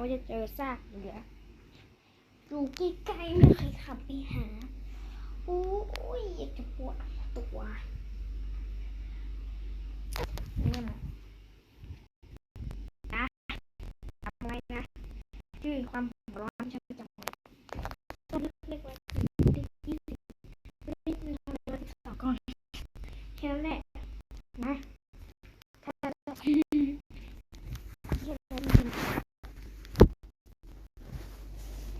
ว่าจะเจอซากเหลืออยู่ใกล้ๆไม่เคยขับไปหาโอ้ยอยากจะปวดตัวนี่นะทำไว้นะชื่อความร้อนฉันจำไว้ต้นเล็กๆไว้เด็กยี่สิบเล็กๆทำไว้สองก่อนแค่นั้นแหละนะแค่นั้นแหละแค่นั้น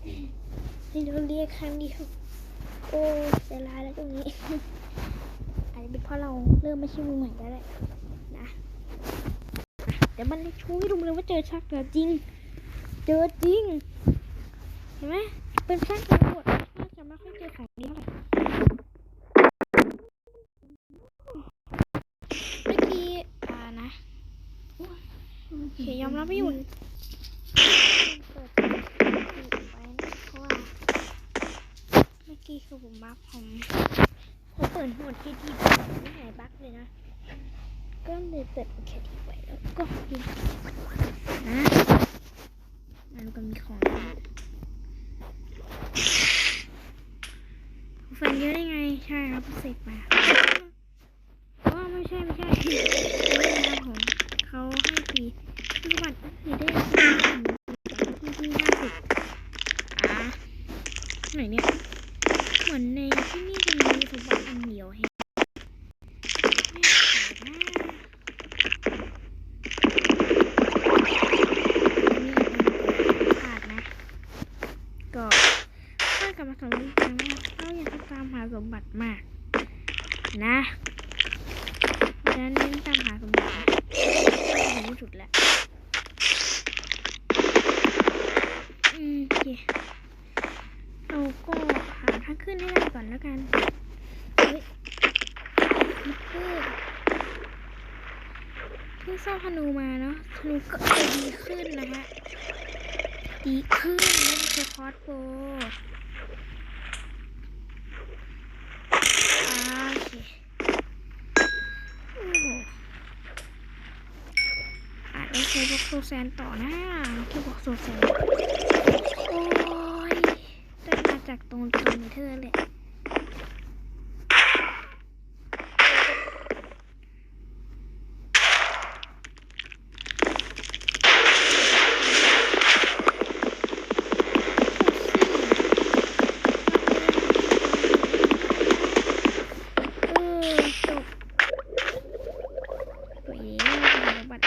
จริง ให้เราเรียกครั้งเดียว โอ้เสียรายแล้วตรงนี้ อาจจะเป็นเพราะเราเริ่มไม่ใช่มือใหม่แล้วแหละนะอะเดี๋ยวมันชูให้ดูเลยว่าเจอชักเจอจริง เจอจริง เห็นไหมเป็นชักตำรวจน่าจะไม่ค่อยเจอของดีเท่าไหร่เมื่อกี้อ่านะโอเคยอมรับไม่อยู่เปิดไว้นะเพราะว่าเมื่อ กี้คือผมบักผมผมเปิดหมดที่ที่ไม่หายบักเลยนะ ก็เลยเปิดแคที่ไว้แล้วก็ยิงนะมันก็มีของฟันเยอะได้ไง ใช่ครับเสกมาอ๋อไม่ใช่ไม่ใช่ไม่ใช่ครับผมเขาให้ทีที่บัตรก็คือได้ที่ที่ห้าสิบอะไหนเนี่ย เหมือนในที่นี่จะมีสมบัติอันเดียวให้ไม่ขายนะนี่เป็นขาดนะ ก็ถ้ากลับมา สำรวจครั้งแรกเราอยากจะตามหาสมบัติมาก นะเพราะฉะนั้นเน้นตามหาสมบัตินะถึงที่สุดแล้วอืมโอเคเราก็หาทางขึ้นให้ได้ก่อนแล้วกัน เฮ้ยมิเตอร์เพิ่งสร้างธนูมาเนาะธนูก็ดีขึ้นนะฮะ ดีขึ้นนั่นคือคอร์สโบ อ่าโอเคโอ้โหอะใช้พวกโซแซนต่อนะที่บอกโซแซน โอ้ยได้มาจากตรงตรงนี้เธอเลยเออจบตัวเองบัตร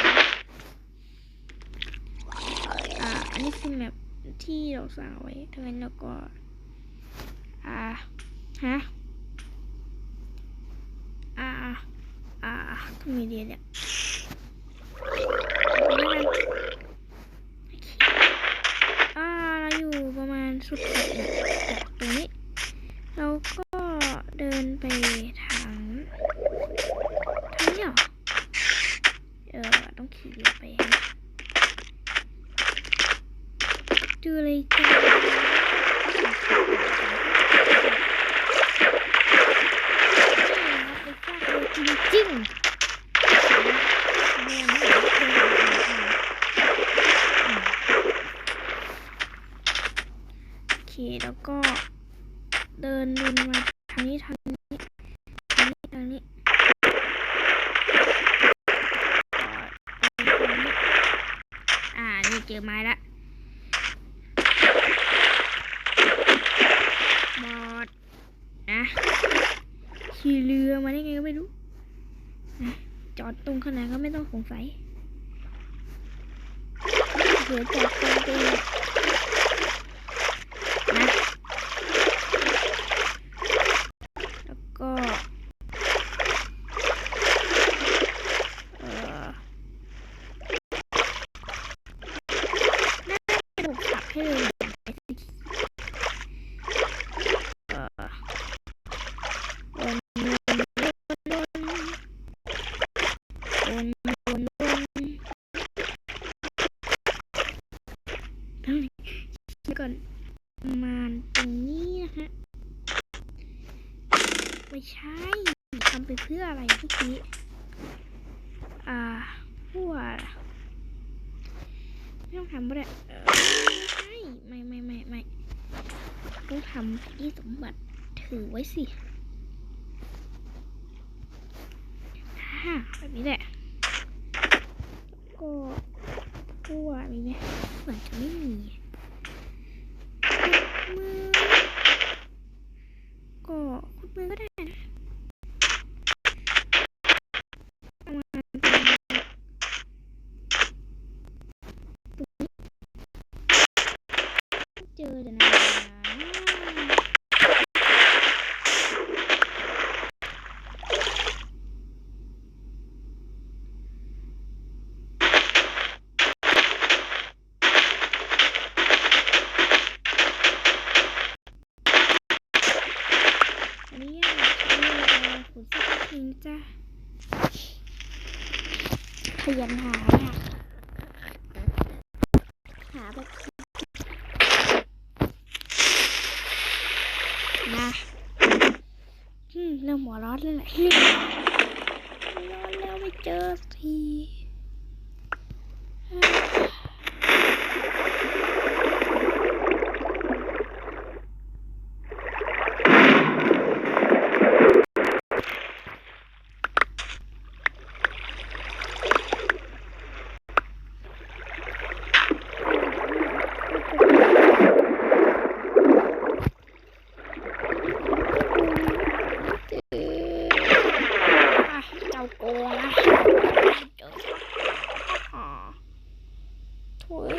อ่า อันนี้คือแบบที่เราสร้างไว้ทั้งนั้นแล้วก็ อ่า ฮะ อ่า อ่าทำไมดีเนี่ยเอาไว้แล้วกันอ่า เราอยู่ประมาณสุดขอบเนี่ยจากตรงนี้ เราก็เดินไปทางทางนี้เหรอ เออ ต้องขี่ไปฮะ เจอเลยจ้าจริงจริงโอเคแล้วก็เดินวนมาทางนี้ทางนี้ทางนี้ทางนี้อ่านี่เจอไม้ละ บอดนะ ขี่เรือมาได้ไงก็ไม่รู้ จอดตรงขนาดก็ไม่ต้องสงสัยเดี๋ยวจอดตรงไปเลยนะแล้วก็เออน่าจะถูกขับให้เร็วหน่อยไปสิ เอ่อวนวนวนวนวนวนวน ก่อนประมาณตรงนี้นะฮะไม่ใช่ทำไปเพื่ออะไรเมื่อกี้อ่าหัวไม่ต้องทำก็ได้เออไม่ไม่ไม่ไม่ต้องทำที่สมบัติถือไว้สิฮ่าแบบนี้แหละก็ก็ว่ามีไหมเหมือนจะไม่มี มือก็ขุดมือก็ได้นะเจอเดี๋ยวนะอันนี้อยากจะเลือกขุดสักทีนะจ้ะ ขยันหาอะหาแบบนะอืมเริ่มหัวร้อนแล้วแหละร้อนแล้วไม่เจอทีอ่าเอออะเจ้าโกงนะเจออ่าโถุย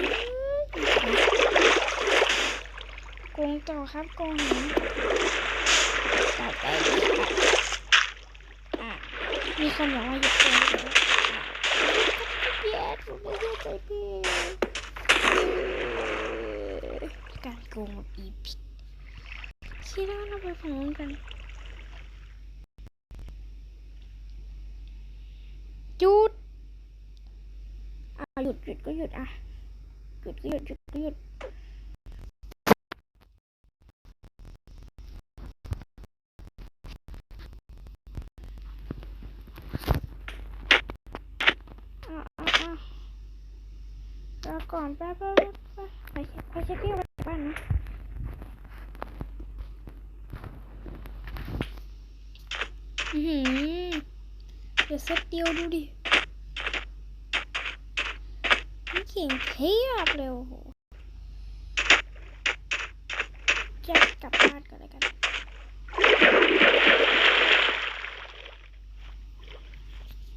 โกง ต่อครับโกงหนต่อไปอะมีคนบอกว่าหยุดโกงแล้วอะเย็ดผมไม่ได้ใจพี่การโกงอีพิกคิดว่าเราไปฝั่งนู้นกันหยุดอะหยุดหยุดก็หยุดอะหยุดก็หยุดหยุดก็หยุด อะอะอะ รอก่อนแป๊บแป๊บแป๊บแป๊บไปเช็คไปเช็คที่บ้านนะอือหือเดี๋ยวเซตเดียวดูดิมันเก่งเทียบเลยโอ้โหจะกลับบ้านก่อนเลยกัน